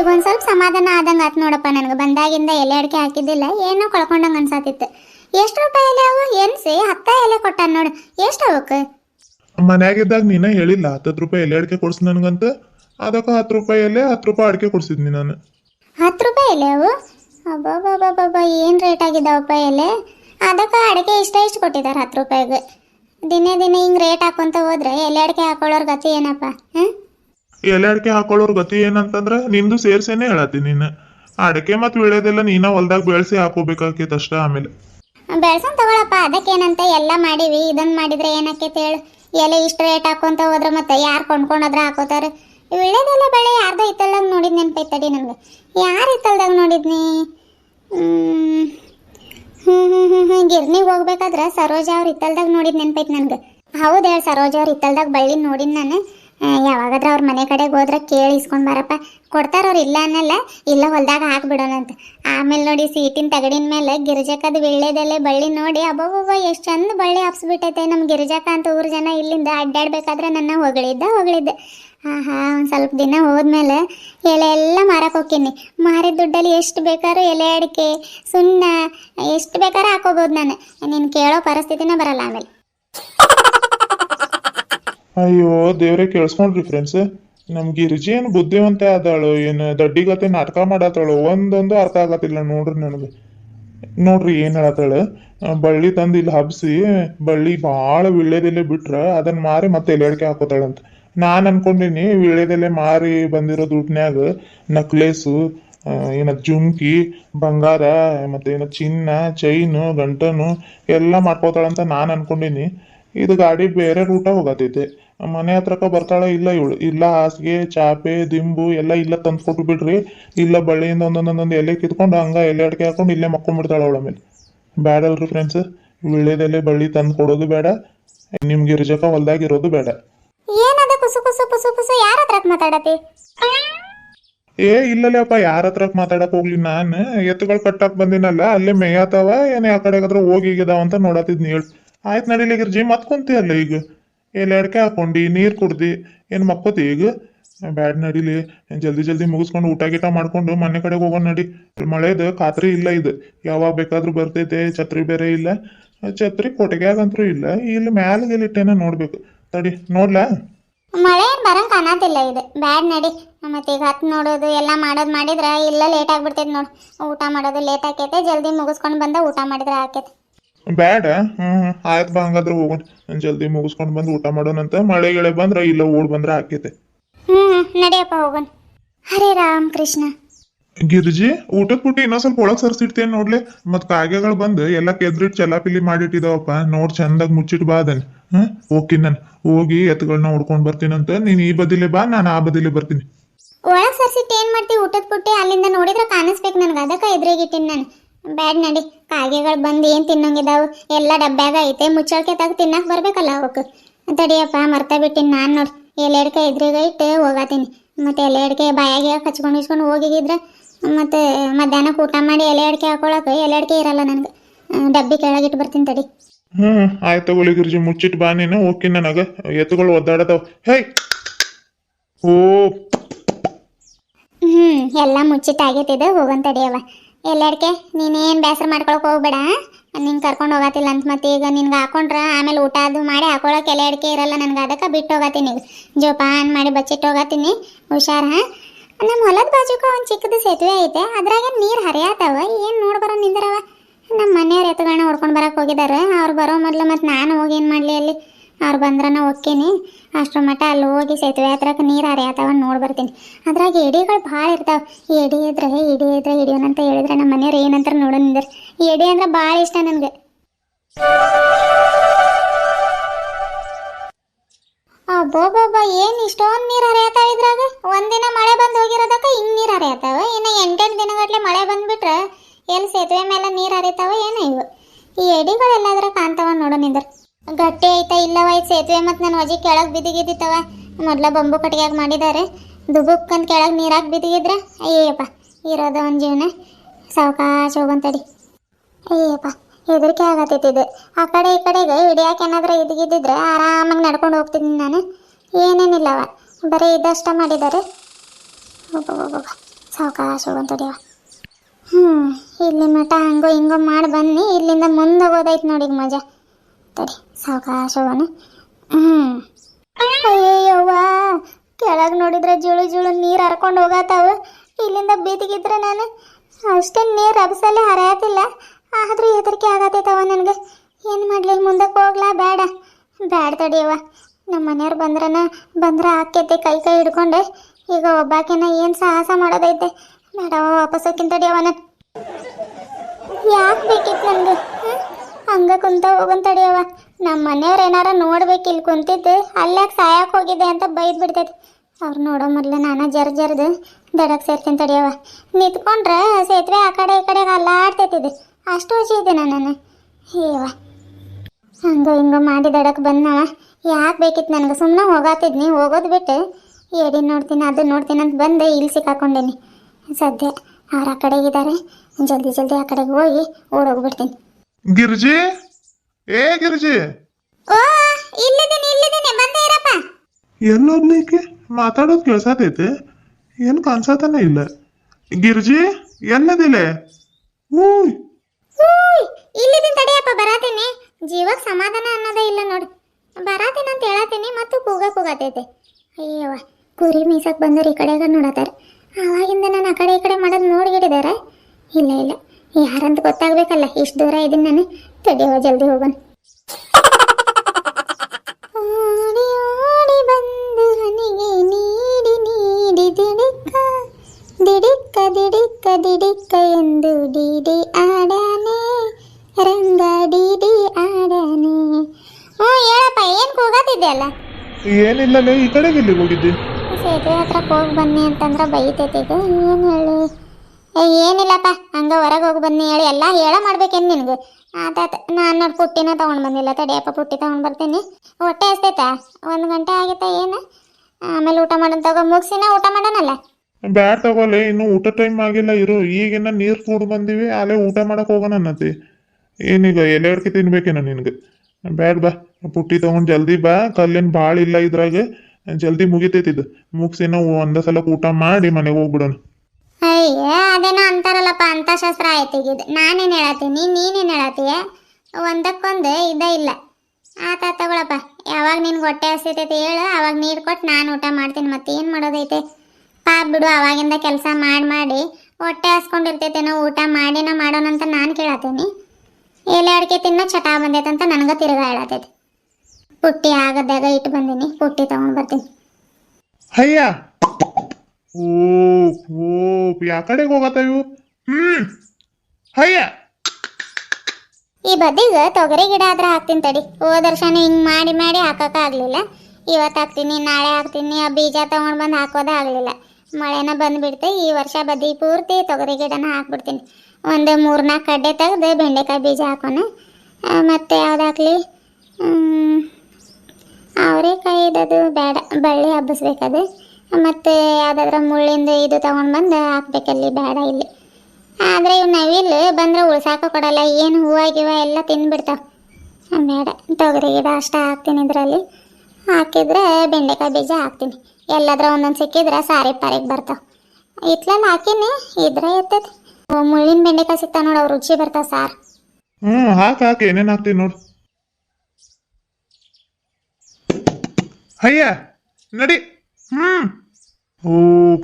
ಈಗ ಒಂದ್ ಸ್ವಲ್ಪ ಸಮಾಧಾನ ಆದಂಗೆ ಆತು ನೋಡಪ್ಪ ನನಗೆ. ಬಂದಾಗಿಂದ ಎಲೆ ಅಡಿಕೆ ಹಾಕಿದ್ದಿಲ್ಲ ಏನೋ ಕಳ್ಕೊಂಡಂಗ ಅನ್ಸಾತಿತ್ತು. ಎಷ್ಟು ರೂಪಾಯಿ ಎಲೆ ಅವು? ಎನ್ಸಿ ಹತ್ತ ಎಲೆ ಕೊಟ್ಟ ನೋಡು. ಎಷ್ಟು ಅವಕ್ಕೆ ಮನ್ಯಾಗಿದ್ದಾಗ ನೀನ ಹೇಳಿಲ್ಲ ಹತ್ತತ್ತು ರೂಪಾಯಿ ಎಲೆ ಅಡಿಕೆ ಕೊಡ್ಸು ನನಗಂತ? ಅದಕ್ಕೆ ಹತ್ತು ರೂಪಾಯಿ ಎಲೆ ಹತ್ತು ರೂಪಾಯಿ ಅಡಿಕೆ ಕೊಡ್ಸಿದ್ನಿ ನಾನು. ಹತ್ತು ರೂಪಾಯಿ ಎಲೆ ಅವು? ಅಬ್ಬಬ್ಬಬ್ಬಬ್ಬ ಏನು ರೇಟ್ ಆಗಿದ್ದಾವಪ್ಪ ಎಲೆ? ಅದಕ್ಕೆ ಅಡಿಕೆ ಇಷ್ಟ ಇಷ್ಟು ಕೊಟ್ಟಿದ್ದಾರೆ ಹತ್ತು ರೂಪಾಯಿಗೆ. ದಿನೇ ದಿನೇ ಹಿಂಗೆ ರೇಟ್ ಹಾಕೊಂತ ಹೋದ್ರೆ ಎಲೆ ಅಡಿಕೆ ಹಾಕೊಳ್ಳೋರ್ ಗತಿ ಏನಪ್ಪ ಹಾಂ ಎಲೆ ಅಡಿಕೆ ಹಾಕೊಳ್ಳೋರ್ ಗತಿ ಏನಂತಂದ್ರ ನಿಂದು ಸೇರ್ಸೇನೆ ಹೇಳತ್ತಿ ನೀನು. ಅಡಿಕೆ ಮತ್ತು ವಿಳೆದೆಲ್ಲ ನೀನ ಹೊಲ್ದಾಗ ಬೆಳೆಸಿ ಹಾಕೋಬೇಕಾಕೈತೆ ಅಷ್ಟ ಆಮೇಲೆ. ಬೆಳ್ಸನ್ ತಗೊಳಪ್ಪ. ಅದಕ್ಕೇನಂತ ಎಲ್ಲ ಮಾಡಿವಿ. ಇದನ್ನ ಮಾಡಿದ್ರೆ ಏನಾಕೈತೆ ಹೇಳು. ಎಲೆ ಇಷ್ಟು ರೇಟ್ ಹಾಕೊಂತ ಹೋದ್ರೆ ಮತ್ತೆ ಯಾರು ಕೊಂಡ್ಕೊಂಡೋದ್ರೆ ಹಾಕೋತಾರೆ? ವಿಳೆದೆಲ್ಲ ಬೆಳೆ ಯಾರ್ದೋ ಇತ್ತಲ್ದಾಗ ನೋಡಿದ್ ನೆನಪೈತಡಿ ನನಗೆ. ಯಾರು ಇತ್ತಲ್ದಾಗ ನೋಡಿದ್ನಿ? ಹ್ಞೂ ಹ್ಞೂ ಗಿರ್ನಿಗೆ ಹೋಗ್ಬೇಕಾದ್ರೆ ಸರೋಜ ಅವ್ರ ಇತ್ತಲ್ದಾಗ ನೋಡಿದ್ ನೆನಪೈತೆ ನನಗೆ. ಹೌದು ಹೇಳಿ ಸರೋಜ ಅವ್ರ ಇತ್ತಲ್ದಾಗ ಬಳ್ಳಿ ನೋಡಿದ್ ನಾನು. ಯಾವಾಗಾದ್ರೂ ಅವ್ರ ಮನೆ ಕಡೆಗೆ ಹೋದ್ರೆ ಕೇಳಿ ಇಸ್ಕೊಂಡ್ ಬರಪ್ಪ. ಕೊಡ್ತಾರ ಅವ್ರು ಇಲ್ಲ ಅನ್ನಲ್ಲ, ಇಲ್ಲ ಹೊಲ್ದಾಗ ಹಾಕ್ಬಿಡೋಣ ಅಂತ. ಆಮೇಲೆ ನೋಡಿ ಸೀಟಿನ ತಗಡಿನ ಮೇಲೆ ಗಿರಿಜಕದ ವೀಳ್ಯದೆಲೆ ಬಳ್ಳಿ ನೋಡಿ ಅಬ್ಬಬ್ಬ ಎಷ್ಟು ಚಂದ ಬಳ್ಳಿ ಹಾಪ್ಸ್ಬಿಟ್ಟೈತೆ ನಮ್ಮ ಗಿರಿಜಕ ಅಂತ ಊರು ಜನ ಇಲ್ಲಿಂದ ಅಡ್ಡಾಡ್ಬೇಕಾದ್ರೆ ನನ್ನ ಹೊಗಳಿದ್ದ, ಹೊಗಳಿದ್ದೆ. ಆಹಾ, ಒಂದು ಸ್ವಲ್ಪ ದಿನ ಹೋದ್ಮೇಲೆ ಎಲೆ ಎಲ್ಲ ಮಾರಕ್ಕೆ ಹೋಗ್ತೀನಿ ಮಾರಿದ ದುಡ್ಡಲ್ಲಿ ಎಷ್ಟು ಬೇಕಾದ್ರೂ ಎಲೆ ಅಡಿಕೆ, ಸುಣ್ಣ, ಎಷ್ಟು ಬೇಕಾದ್ರೂ ಹಾಕೋಬೋದು ನಾನು. ನೀನು ಕೇಳೋ ಪರಿಸ್ಥಿತಿನೇ ಬರಲ್ಲ ಆಮೇಲೆ. ಅಯ್ಯೋ, ದೇವ್ರೆ ಕೇಳಿಸ್ಕೊಂಡ್ರಿ ಫ್ರೆಂಡ್ಸ್ ನಮ್ ಗಿರಿಜಿ ಏನು ಬುದ್ಧಿವಂತೆ ಆದಾಳು, ಏನು ದಡ್ಡಿಗತೆ ನಾಟಕ ಮಾಡತ್ತಾಳು ಒಂದೊಂದು ಅರ್ಥ ಆಗತ್ತಿಲ್ಲ ನೋಡ್ರಿ ನನಗೆ. ನೋಡ್ರಿ ಏನ್ ಹೇಳತ್ತಾಳ. ಬಳ್ಳಿ ತಂದು ಇಲ್ಲಿ ಹಬ್ಸಿ, ಬಳ್ಳಿ ಭಾಳ ವಿಳ್ಳೆದೆಲೆ ಬಿಟ್ರ ಅದನ್ನ ಮಾರಿ ಮತ್ತೆ ಎಲೆಡ್ಕೆ ಹಾಕೋತಾಳಂತ ನಾನ್ ಅನ್ಕೊಂಡಿನಿ ವಿಳ್ಳೆದೆಲೆ ಮಾರಿ ಬಂದಿರೋ ದುಡ್ನ್ಯಾಗ ನಕ್ಲೇಸು ಏನ ಜುಮ್ಕಿ, ಬಂಗಾರ ಮತ್ತೆ ಏನ ಚಿನ್ನ ಚೈನು ಗಂಟನು ಎಲ್ಲ ಮಾಡ್ಕೋತಾಳಂತ ನಾನ್ ಅನ್ಕೊಂಡಿನಿ. ಇದು ಗಾಡಿ ಬೇರೆ ರೂಟ ಹೋಗತೈತೆ. ಮನೆ ಹತ್ರಕ್ಕ ಬರ್ತಾಳ ಇಲ್ಲ ಇವಳು. ಇಲ್ಲ ಹಾಸಿಗೆ ಚಾಪೆ ದಿಂಬು ಎಲ್ಲ ಇಲ್ಲ ತಂದು ಕೊಟ್ಟು ಬಿಡ್ರಿ. ಇಲ್ಲ ಬಳ್ಳಿಯಿಂದ ಒಂದೊಂದೊಂದೊಂದು ಎಲೆ ಕಿತ್ಕೊಂಡು ಹಂಗ ಎಲೆ ಅಡಿಕೆ ಹಾಕೊಂಡು ಇಲ್ಲೇ ಮಕ್ಕೊಂಡ್ಬಿಡ್ತಾಳ ಅವಳ ಮೇಲೆ. ಬೇಡ ಅಲ್ರಿ ಫ್ರೆಂಡ್ಸ್ ವಿಳ್ಳೆದೆಲೆ ಬಳ್ಳಿ ತಂದು ಕೊಡೋದು ಬೇಡ. ನಿಮ್ಗೆ ಇರ್ಜಕ ಹೊಲ್ದಾಗ ಇರೋದು ಬೇಡ. ಏ ಕುಸು ಕುಸು ಕುಸು ಕುಸು ಯಾರ ಹತ್ರ ಮಾತಾಡತಿ? ಏ ಇಲ್ಲಲ್ಲಪ್ಪ ಯಾರ ಹತ್ರಕ್ ಮಾತಾಡಕ್ ಹೋಗ್ಲಿ ನಾನು? ಎತ್ತುಗಳು ಕಟ್ಟಾಕ್ ಬಂದಿನಲ್ಲ ಅಲ್ಲೇ ಮೇಯತಾವ ಏನ್ ಆ ಕಡೆಗಾದ್ರೂ ಹೋಗಿಗಿದಾವ ಅಂತ ನೋಡತಿದ್ನಿ ಹೇಳಿ. ಆಯ್ತು ನಡಿಲಿ ಗಿರ್ಜಿ ಕುಂತಿ ಅಲ್ಲ ಈಗ. ಎಲ್ಲಿ ಅಡಿಕೆ ಹಾಕೊಂಡಿ ನೀರು ಕುಡ್ದಿ, ಏನು ಮಕ್ಕೋತಿ ಈಗ? ಬ್ಯಾಡ್ ನಡಿಲಿ ಜಲ್ದಿ ಜಲ್ದಿ ಮುಗಿಸ್ಕೊಂಡು ಊಟ ಗೀಟ ಮಾಡ್ಕೊಂಡು ಮನೆ ಕಡೆಗೆ ಹೋಗೋಣ ನಡಿ. ಮಳೆದು ಖಾತ್ರಿ ಇಲ್ಲ ಇದು. ಯಾವಾಗ ಬೇಕಾದ್ರೂ ಬರ್ತೈತೆ, ಛತ್ರಿ ಬೇರೆ ಇಲ್ಲ. ಛತ್ರಿ ಕೊಟ್ಟಿಗೆಗಂತೂ ಇಲ್ಲ. ಇಲ್ಲಿ ಮ್ಯಾಲ ಗೆಲಿಟ್ಟೇನ ನೋಡ್ಬೇಕು. ತಡಿ, ನೋಡ್ಲಾ? ಮಳೆ ಬರಂಗ್ ಕಾಣತಿಲ್ಲ ಇದು. ಬ್ಯಾಡ್ ನಡಿ. ಮತ್ತೆ ಈಗ ಹತ್ತು ನೋಡೋದು, ಎಲ್ಲ ಮಾಡೋದು ಮಾಡಿದ್ರೆ, ಇಲ್ಲ ಲೇಟ್ ಆಗ್ಬಿಡ್ತೈತೆ ನೋಡಿ. ಊಟ ಮಾಡೋದು ಲೇಟ್ ಆಕೈತೆ, ಜಲ್ದಿ ಮುಗಿಸ್ಕೊಂಡು ಬಂದ ಊಟ ಮಾಡಿದ್ರೆ ಆಕೈತೆ. ಬ್ಯಾಡ. ಹ್ಮ್ ಆಯ್ತು ಬಾ ಹಂಗಾದ್ರೆ ಹೋಗೋಣ. ಜಲ್ದಿ ಮುಗಿಸ್ಕೊಂಡು ಬಂದು ಊಟ ಮಾಡೋಣಂತ ಮಳೆ ಗಿಳೆ ಬಂದ್ರ ಇಲ್ಲ ಓಡ್ ಬಂದ್ರ ಆಕೈತೆ. ಹ್ಮ್ ನಡಿಯಪ್ಪ ಹೋಗೋಣ. ಹರೇ ರಾಮ್ ಕೃಷ್ಣ. ಗಿರ್ಜಿ ಊಟಕ್ ಬಿಟ್ಟು ಇನ್ನೊಂದ್ ಸ್ವಲ್ಪ ಒಳಗ್ ಸರ್ಸಿಡ್ತೇನೆ ನೋಡ್ಲಿ. ಮತ್ ಕಾಗೆಗಳು ಬಂದು ಎಲ್ಲ ಕೆದ್ರಿಟ್ ಚಲಾಪಿಲಿ ಮಾಡಿಟ್ಟಿದಾವಪ್ಪ. ನೋಡ್ ಚಂದಾಗ ಮುಚ್ಚಿಟ್ ಬಾ ಅದನ್. ಹ್ಮ್ ಹೋಗ್ತೀನಿ ನಾನು. ಹೋಗಿ ಎತ್ತುಗಳನ್ನ ಹುಡ್ಕೊಂಡ್ ಬರ್ತೀನಂತ ನೀನ್ ಈ ಬದಿಲೆ ಬಾ ನಾನು ಆ ಬದಿಲೆ ಬರ್ತೀನಿ. ಒಳಗ್ ಸರ್ಸಿಟ್ಟು ಏನ್ ಮಾಡ್ತೀವಿ ಊಟದ ಪುಟ್ಟಿ ಅಲ್ಲಿಂದ ನೋಡಿದ್ರೆ ಕಾಣಿಸ್ಬೇಕು ನನ್ಗೆ. ಅದಕ್ಕೆ ಎದುರಿಗಿಟ್ಟಿನಿ ನಾನು. ಬ್ಯಾಡ್ ನಡಿ ಕಾಗೆಗಳು ಬಂದು ಏನು ತಿನ್ನಂಗಿದಾವು? ಎಲ್ಲ ಡಬ್ಬ್ಯಾಗ ಐತೆ ಮುಚ್ಚಳ್ಕೆ ತಗ ತಿನ್ನಕ್ಕೆ ಬರಬೇಕಲ್ಲ ಅವಕ್ಕೆ ತಡಿಯಪ್ಪ ಮರ್ತಾ ಬಿಟ್ಟಿನಿ ನಾನು ನೋಡಿ. ಎಲೆ ಅಡಿಕೆ ಎದುರಿಗೆ ಇಟ್ಟು ಹೋಗತ್ತೀನಿ ಮತ್ತು ಎಲೆ ಅಡಿಕೆ ಬಾಯಾಗೆ ಹಚ್ಕೊಂಡು ಹಚ್ಕೊಂಡು ಹೋಗಿದ್ರೆ ಮತ್ತೆ ಮಧ್ಯಾಹ್ನಕ್ಕೆ ಊಟ ಮಾಡಿ ಎಲೆ ಅಡಿಕೆ ಹಾಕೊಳಕ್ಕೆ ಎಲೆ ಅಡಿಕೆ ಇರಲ್ಲ ನನಗೆ. ಡಬ್ಬಿ ಕೆಳಗಿಟ್ಟು ಬರ್ತೀನಿ ತಡಿ. ಹ್ಮ್ ಆಯ್ತು ತಗೊಳ್ಳಿ ಗಿರ್ಜಿ ಮುಚ್ಚಿಟ್ ಬಾ ನೀನು ಓಕೆ ನನಗ. ಎತ್ತುಗಳು ಒದ್ದಾಡತಾವ ಹೇ ಓ! ಹ್ಞೂ ಎಲ್ಲ ಮುಚ್ಚಿಟ್ಟಾಗೈತಿದೆ ಹೋಗನ್ ತಡಿಯವ ಎಲ್ಲಾಡ್ಕೆ ನೀನೇನು ಬೇಸರ ಮಾಡ್ಕೊಳಕ್ ಹೋಗ್ಬೇಡ ನಿಂಗೆ ಕರ್ಕೊಂಡು ಹೋಗತ್ತಿಲ್ಲ ಅಂತ ಮತ್ತೆ ಈಗ ನಿನ್ಗೆ ಹಾಕೊಂಡ್ರೆ, ಆಮೇಲೆ ಊಟ ಅದು ಮಾಡಿ ಹಾಕೊಳಕ್ಕೆ ಎಲೆ ಅಡಿಕೆ ಇರಲ್ಲ ನನಗೆ, ಅದಕ್ಕೆ ಬಿಟ್ಟು ಹೋಗತ್ತೀನಿ ಜೋಪಾನ್ ಮಾಡಿ ಬಚ್ಚಿಟ್ಟು ಹೋಗತ್ತೀನಿ, ಹುಷಾರ ನಮ್ಮ ಹೊಲದ ಬಾಜುಕ ಒಂದು ಚಿಕ್ಕದು ಸೇತುವೆ ಐತೆ ಅದ್ರಾಗ ನೀರು ಹರಿಯಾತವ? ಏನು ನೋಡ್ಬರೋ ನಿಂದ್ರವ? ನಮ್ಮ ಮನೆಯವ್ರ ಎತ್ತುಗಳನ್ನ ಹೊಡ್ಕೊಂಡು ಬರಕ್ಕೆ ಹೋಗಿದ್ದಾರೆ ಅವ್ರು ಬರೋ ಮೊದಲು ಮತ್ತು ನಾನು ಹೋಗಿ ಏನು ಮಾಡಲಿ ಅಲ್ಲಿ? ಅವ್ರು ಬಂದ್ರನ ನಾ ಹೋಗ್ತೀನಿ ಅಷ್ಟ್ರ ಮಟ್ಟ ಅಲ್ಲಿ ಹೋಗಿ ಸೇತುವೆ ಹತ್ರಕ್ಕೆ ನೀರು ಹರಿಯತ್ತವ ನೋಡಿ ಬರ್ತೀನಿ. ಅದ್ರಾಗ ಎಡಿಗಳು ಭಾಳ ಇರ್ತಾವೆ. ಎಡಿ ಇದ್ರೆ ಎಡಿ ಇದ್ರೆ ಹಿಡಿಯೋನಂತ ಹೇಳಿದ್ರೆ ನಮ್ಮ ಮನೆಯವ್ರು ಏನಂತಾರೆ ನೋಡೋಣ ಎಡಿ ಅಂದ್ರೆ ಭಾಳ ಇಷ್ಟ ನನಗೆ. ಅಬ್ಬೊಬ್ಬೊಬ್ಬ, ಏನು ಇಷ್ಟೊಂದು ನೀರು ಹರಿಯತ್ತಾವ ಇದ್ರಾಗ? ಒಂದಿನ ಮಳೆ ಬಂದು ಹೋಗಿರೋದಕ್ಕ ಹಿಂಗೆ ನೀರು ಹರಿಯತ್ತಾವ ಇನ್ನು ಎಂಟೆಂಟು ದಿನಗಟ್ಲೆ ಮಳೆ ಬಂದ್ಬಿಟ್ರೆ ಎಲ್ಲಿ ಸೇತುವೆ ಮೇಲೆ ನೀರು ಹರಿತಾವ, ಏನ ಇವು? ಈ ಎಡಿಗಳೆಲ್ಲಾದ್ರೂ ಕಾಣ್ತಾವ ನೋಡೋ ನಿಂದ್ರ. ಗಟ್ಟಿ ಐತಾ, ಇಲ್ಲವ ಇದು ಸೇತುವೆ ಮತ್ತು ನನ್ನ ಹೊಜಿ ಕೆಳಗೆ ಬಿದ್ದಿಗಿದ್ದಿತ್ತವ. ಮೊದಲ ಬಂಬು ಕಟ್ಟಿಗೆಯಾಗಿ ಮಾಡಿದ್ದಾರೆ ದುಬುಕ್ಕಂತ ಕೆಳಗೆ ನೀರಾಗಿ ಬಿದ್ದಿಗಿದ್ರೆ ಅಯ್ಯಪ್ಪ ಇರೋದ ಒಂದು ಜೀವನ. ಸಾವಕಾಶ ಹೋಗಂತಡಿ ಅಯ್ಯಪ್ಪ ಹೆದರಿಕೆ ಆಗತೈತಿ ಇದು. ಆ ಕಡೆ ಈ ಕಡೆಗೆ ಹಿಡಿಯಾಕೆ ಏನಾದರೂ ಇದ್ಗಿದ್ದಿದ್ರೆ ಆರಾಮಾಗಿ ನಡ್ಕೊಂಡು ಹೋಗ್ತಿದ್ದೀನಿ ನಾನು. ಏನೇನಿಲ್ಲವ, ಬರೀ ಇದಷ್ಟ ಮಾಡಿದ್ದಾರೆ ಸಾವಕಾಶ ಹೋಗಂತದೇವ ಹ್ಞೂ ಇಲ್ಲಿ ಮಠ ಹಂಗೋ ಹಿಂಗೋ ಮಾಡಿ ಬನ್ನಿ, ಇಲ್ಲಿಂದ ಮುಂದೆ ಹೋಗೋದೈತೆ ನೋಡಿ ಮಜಾ. ತಡಿ ಸಾವಕಾಶ ಹೋಗೋಣ ಹ್ಞೂ ಅಯ್ಯವ್ವ ಕೆಳಗೆ ನೋಡಿದ್ರೆ ಜುಳು ಜುಳು ನೀರು ಹರ್ಕೊಂಡು ಹೋಗತ್ತಾವ ಇಲ್ಲಿಂದ ಬೀದಿಗಿದ್ರೆ ನಾನು ಅಷ್ಟೇ ನೀರು ರಭಸಲ್ಲಿ ಹರಿಯತಿಲ್ಲ. ಆದ್ರೂ ಹೆದರಿಕೆ ಆಗತ್ತೈತವ ನನಗೆ. ಏನು ಮಾಡಲಿ ಮುಂದಕ್ಕೆ ಹೋಗ್ಲಾ, ಬೇಡ. ಬೇಡ ತಡಿಯವ್ವ. ನಮ್ಮ ಮನೆಯವ್ರು ಬಂದ್ರನ, ಬಂದ್ರೆ ಆಕೈತೆ ಕೈ ಕೈ ಹಿಡ್ಕೊಂಡೆ. ಈಗ ಒಬ್ಬಾಕೆನ ಏನು ಸಾಹಸ ಮಾಡೋದೈತೆ. ಬೇಡವ ವಾಪಸ್ ಹೋಗ್ತೀನಿ ತಡಿಯವ ನಾನು. ಯಾಕೆ ಬೇಕಿತ್ತು ನನಗೆ ಹಂಗ ಕುಂತ ಹೋಗನ್ ತಡಿಯವ ನಮ್ಮ ಮನೆಯವ್ರು ಏನಾರ ನೋಡ್ಬೇಕು ಇಲ್ಲಿ ಕುಂತಿದ್ದು ಅಲ್ಲಾಗ ಸಾಯಕ್ಕೆ ಹೋಗಿದೆ ಅಂತ ಬೈದ್ ಬಿಡ್ತೈತಿ. ಅವ್ರು ನೋಡೋ ಮೊದಲು ನಾನು ಜರ್ ಜರ್ದು ದಡಕ್ಕೆ ಸೇರ್ತೀನಿ ತಡಿಯವ ನಿಂತ್ಕೊಂಡ್ರೆ ಸೇತುವೆ ಆ ಕಡೆ ಈ ಕಡೆ ಅಲ್ಲಾಡ್ತೈತಿದ್ದೆ ಅಷ್ಟು ಹುಷಿ ಇದೆ ನಾನು ಹೇವ ಹಂಗ ಹಿಂಗ ಮಾಡಿ ದಡಕ್ಕೆ ಬಂದವ ಯಾಕೆ ಬೇಕಿತ್ತು ನನಗೆ? ಸುಮ್ಮನೆ ಹೋಗಾತಿದ್ನಿ, ಹೋಗೋದು ಬಿಟ್ಟು ಏಡಿ ನೋಡ್ತೀನಿ, ಅದು ನೋಡ್ತೀನಿ ಅಂತ ಬಂದೆ, ಇಲ್ಲಿ ಸಿಕ್ಕಾಕೊಂಡೇನಿ. ಸದ್ಯ ಅವ್ರು ಆ ಕಡೆಗಿದ್ದಾರೆ ಜಲ್ದಿ ಜಲ್ದಿ ಆ ಕಡೆಗೆ ಹೋಗಿ ಓಡೋಗ್ಬಿಡ್ತೀನಿ ಗಿರ್ಜಿ? ಏ ಗಿರ್ಜಿ? ಓ ಇಲ್ಲಿದ್ದೀನಿ ಇಲ್ಲಿದ್ದೀನಿ ಬಂದೇ ಇರಪ್ಪ. ಎಲ್ಲೋದ್ಲಿಕ್ಕೆ ಮಾತಾಡೋದು ಕೇಳ್ಸಾತೈತೆ. ಏನು ಕಾಣಿಸತಾನೆ ಇಲ್ಲ. ಗಿರ್ಜಿ ಎಲ್ಲದಿಲೆ? ಊಯ್ ಊಯ್ ಇಲ್ಲಿದ್ದೀನಿ ತಡಿಯಪ್ಪ ಬರಾತೀನಿ. ಜೀವಕ್ಕೆ ಸಮಾಧಾನ ಅನ್ನೋದೇ ಇಲ್ಲ ನೋಡಿ. ಬರಾತೀನಿ ಅಂತ ಹೇಳತ್ತೀನಿ ಮತ್ತು ಕೂಗ ಕೂಗತೈತೆ. ಅಯ್ಯವ ಕುರಿ ಮೀಸಕ್ಕೆ ಬಂದ್ರೆ ಈ ಕಡೆಗೆ ನೋಡತ್ತಾರೆ. ಆವಾಗಿಂದ ನಾನು ಆ ಕಡೆ ಈ ಕಡೆ ಮಾಡೋದು ನೋಡ್ಗಿಡಿದಾರ. ಇಲ್ಲ ಇಲ್ಲ. ಯಾರಂತ ಗೊತ್ತಾಗ್ಬೇಕಲ್ಲ ಇಷ್ಟು ದೂರ ಇದೀನಿ ನಾನು. ತಡಿಯವ ಜಲ್ದಿ ಹೋಗೋಣ. ದಿಡಿಕ್ಕ ದಿಡಿಕ್ಕ ದಿಡಿಕ್ಕ ಎಂದು ಡಿಡಿ ಆಡಾನೆ ರಂಗ ಡಿಡಿ ಆಡಾನೆ. ಹ್ಞೂ ಹೇಳಪ್ಪ ಏನು ಕೂಗತ್ತಿದ್ಯಲ್ಲ ಏನಿಲ್ಲಲೇ ಈ ಕಡೆಗೆ ಎಲ್ಲಿಗೆ ಹೋಗಿದ್ದೆ ಸೇತುವೆ ಹತ್ರಕ್ಕೆ ಹೋಗಿ ಬನ್ನಿ ಅಂತಂದ್ರೆ ಬೈತೈತೆ ಈಗ ಏನು ಹೇಳಿ? ಏನಿಲ್ಲಪ್ಪ, ಹಂಗ ಹೊರಗೆ ಹೋಗಿ ಬನ್ನಿ ಹೇಳಿ, ಎಲ್ಲ ಹೇಳ ಮಾಡ್ಬೇಕೇನು ನಿನಗೆ? ಆತಾತ ನಾನು ಪುಟ್ಟಿನ ತೊಗೊಂಡು ಬಂದಿಲ್ಲ ತಡಿಯಪ್ಪ ಪುಟ್ಟಿ ತೊಗೊಂಡು ಬರ್ತೀನಿ. ಹೊಟ್ಟೆ ಹಸ್ತೈತಾ? ಒಂದು ಗಂಟೆ ಆಗೈತ, ಏನು? ಆಮೇಲೆ ಊಟ ಮಾಡೋಣ ತಗೋ, ಮುಗಿಸಿನ ಊಟ ಮಾಡೋಣಲ್ಲ ಬ್ಯಾ ತಗೋಲೆ, ಇನ್ನು ಊಟ ಟೈಮ್ ಆಗಿಲ್ಲ, ಇರು. ಈಗಿನ ನೀರು ಕೂಡ ಬಂದಿವಿ ಅಲ್ಲೇ ಊಟ ಮಾಡಕ್ ಹೋಗೋಣ ಅನ್ನತಿ ಏನೀಗ, ಎಲೆ ಅಡ್ಕೆ ತಿನ್ಬೇಕೇನ ನಿನ್ಗೆ? ಬ್ಯಾಡ್ ಬಾ, ಪುಟ್ಟಿ ತಗೊಂಡ್ ಜಲ್ದಿ ಬಾ, ಕಲ್ಲೇನ್ ಭಾಳ ಇಲ್ಲ ಇದ್ರಾಗ. ಜಲ್ದಿ ಮುಗಿತೈತಿ ಇದು. ಮುಗಿಸಿ ನಾವು ಒಂದ ಸಲ ಊಟ ಮಾಡಿ ಮನೆಗೆ ಹೋಗ್ಬಿಡೋಣ. ಅಯ್ಯ, ಅದೇನೋ ಅಂತಾರಲ್ಲಪ್ಪ, ಅಂತಃಶಾಸ್ತ್ರ ಆಯ್ತು ಈಗ ಇದು ನಾನೇನು ಹೇಳತ್ತೀನಿ, ನೀನೇನು ಹೇಳತ್ತೀಯ? ಒಂದಕ್ಕೊಂದು ಇದೇ ಇಲ್ಲ. ಆತ, ತಗೊಳಪ್ಪ, ಯಾವಾಗ ನಿನ್ಗೆ ಹೊಟ್ಟೆ ಹಸಿತೈತೆ ಹೇಳು, ಅವಾಗ ನೀರು ಕೊಟ್ಟು ನಾನು ಊಟ ಮಾಡ್ತೀನಿ ಮತ್ತೆ ಏನು ಮಾಡೋದೈತೆ? ಪಾಪ ಬಿಡು, ಅವಾಗಿಂದ ಕೆಲಸ ಮಾಡಿ ಮಾಡಿ, ಹೊಟ್ಟೆ ಹಸ್ಕೊಂಡಿರ್ತೈತೇನೋ, ಊಟ ಮಾಡಿನ ಮಾಡೋಣ ಅಂತ ನಾನು ಕೇಳತ್ತೀನಿ. ಎಲೆ ಅಡಿಕೆ ತಿನ್ನೋ ಚಟ ಬಂದೈತೆ ಅಂತ ನನಗೆ ತಿರುಗಾ ಹೇಳತೈತಿ ಪುಟ್ಟಿ ಆಗದಾಗ ಇಟ್ಟು ಬಂದೀನಿ, ಪುಟ್ಟಿ ತಗೊಂಡು ಬರ್ತೀನಿ. ಹಯ್ಯ! ಓ ಓ ಯಾ ಕಡೆಗೆ ಹ್ಮ್. ಈ ಬದಿಗ ತೊಗರಿ ಗಿಡ ಆದ್ರೆ ಹಾಕ್ತೀನಿ ತಡಿ. ಹೋದ ವರ್ಷನೂ ಹಿಂಗೆ ಮಾಡಿ ಮಾಡಿ ಹಾಕೋಕ್ಕಾಗಲಿಲ್ಲ ಇವತ್ತು ಹಾಕ್ತೀನಿ, ನಾಳೆ ಹಾಕ್ತೀನಿ, ಆ ಬೀಜ ತೊಗೊಂಡು ಬಂದು ಹಾಕೋದ ಆಗಲಿಲ್ಲ. ಮಳೆನ ಬಂದುಬಿಡ್ತು. ಈ ವರ್ಷ ಬದಿ ಪೂರ್ತಿ ತೊಗರಿ ಗಿಡನ ಹಾಕ್ಬಿಡ್ತೀನಿ. ಒಂದು ಮೂರು ನಾಲ್ಕು ಕಡ್ಡೆ ತೆಗೆದು ಬೆಂಡೆಕಾಯಿ ಬೀಜ ಹಾಕೋಣ. ಮತ್ತೆ ಯಾವ್ದು ಹಾಕ್ಲಿ? ಅವರೆಕಾಯಿದದು ಬೇಡ, ಬಳ್ಳಿ ಹಬ್ಬಿಸ್ಬೇಕದು. ಮತ್ತು ಯಾವುದಾದ್ರೂ ಮುಳ್ಳಿಂದ ಇದು ತೊಗೊಂಡು ಬಂದು ಹಾಕ್ಬೇಕಲ್ಲಿ, ಬೇಡ ಇಲ್ಲಿ. ಆದರೆ ಇವು ನವಿಲು ಬಂದ್ರೆ ಉಳ್ಸಾಕ ಕೊಡಲ್ಲ, ಏನು ಹೂವು ಗಿವ ಎಲ್ಲ ತಿಂದುಬಿಡ್ತಾವೆ ಬೇಡ. ತೊಗರಿ ಗಿಡ ಅಷ್ಟೇ ಹಾಕ್ತೀನಿ ಇದರಲ್ಲಿ. ಹಾಕಿದ್ರೆ ಬೆಂಡೆಕಾಯಿ ಬೀಜ ಹಾಕ್ತೀನಿ. ಎಲ್ಲಾದ್ರ ಒಂದೊಂದು ಸಿಕ್ಕಿದ್ರೆ ಸಾರಿ ಪಾರಿಗೆ ಬರ್ತಾವೆ. ಇತ್ಲಲ್ಲಿ ಹಾಕಿನಿ, ಇದ್ರೆ ಇರ್ತೈತಿ. ಮುಳ್ಳಿನ ಬೆಂಡೆಕಾಯಿ ಸಿಗ್ತಾವೆ ನೋಡು, ಅವ್ರು ರುಚಿ ಬರ್ತಾವ ಸಾರು. ಹ್ಞೂ ಹಾಕ್, ಹಾಕಿ, ಏನೇನ್ ಹಾಕ್ತೀನಿ ನೋಡು. ಅಯ್ಯ, ನಡಿ. 음. 오.